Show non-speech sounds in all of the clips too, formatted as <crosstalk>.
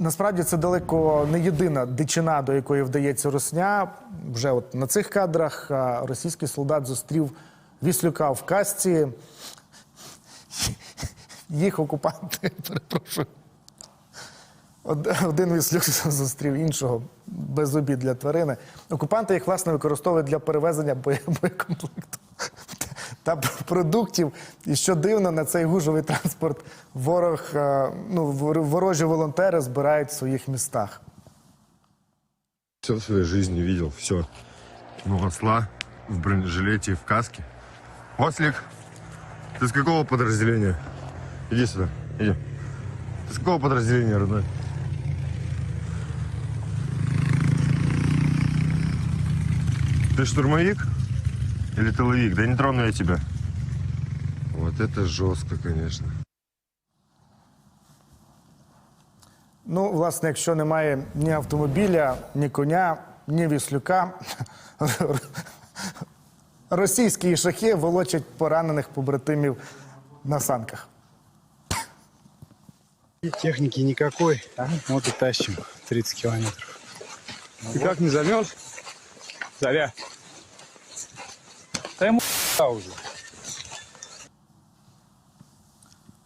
Насправді це далеко не єдина дичина, до якої вдається русня. Вже от на цих кадрах російський солдат зустрів Віслюка в касці. Їх окупанти, <laughs> перепрошую. Один віслюк <laughs> зустрів іншого без обід для тварини. Окупанти їх власне використовують для перевезення <laughs> боєкомплекту та продуктів. І що дивно, на цей гужовий транспорт ворог, е, ну, вор- ворожі волонтери збирають в своїх містах. Все в своей жизни видел, все. Ну, осла в бронежилете и в каске. Ослик, ты с какого подразделения? Иди сюда, иди. Ты с какого подразделения, родной? Ты штурмовик? Или тыловик? Да не трону я тебя. Вот это жестко, конечно. Ну, власне, якщо немає ні автомобіля, ні коня, ні віслюка, російські шахи волочать поранених побратимів на санках. И техники никакой. Вот и тащим 30 километров. Ты как не замерз? Заря. Да ему уже.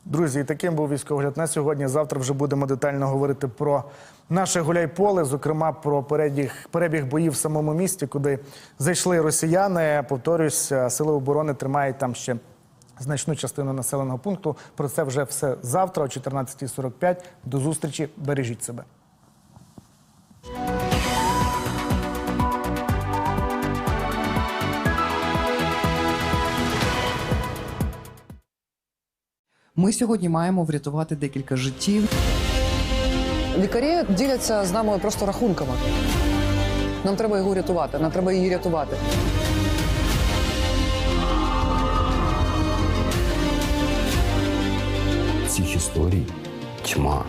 Друзі, і таким був військовогляд на сьогодні. Завтра вже будемо детально говорити про наше гуляйполе, зокрема про перебіг, перебіг боїв в самому місті, куди зайшли росіяни. Повторюсь, е, сили оборони тримають там ще значну частину населеного пункту. Про це вже все завтра о 14.45. До зустрічі. Бережіть себе. Ми сьогодні маємо врятувати декілька життів. Лікарі діляться з нами просто рахунками. Нам треба його рятувати, нам треба її рятувати. цих історій тьма.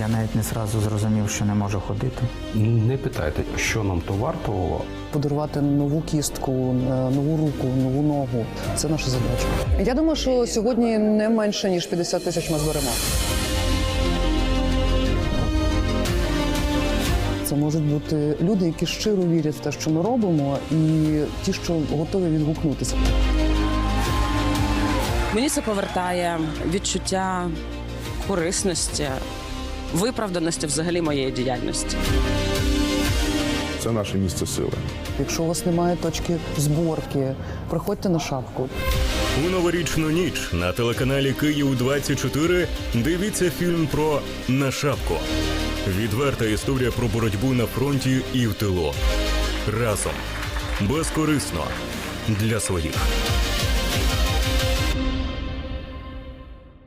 Я навіть не зразу зрозумів, що не можу ходити. Не питайте, що нам то вартувало. Подарувати нову кістку, е, нову руку, нову ногу це наша задача. Я думаю, що сьогодні не менше ніж 50 тисяч ми зберемо. Це можуть бути люди, які щиро вірять в те, що ми робимо, і ті, що готові відгукнутися. Мені це повертає відчуття корисності, виправданості взагалі моєї діяльності. Це наше місце сили. Якщо у вас немає точки зборки, приходьте на шапку. У новорічну ніч на телеканалі Київ 24 дивіться фільм про на шапку. Відверта історія про боротьбу на фронті і в тилу. Разом безкорисно для своїх.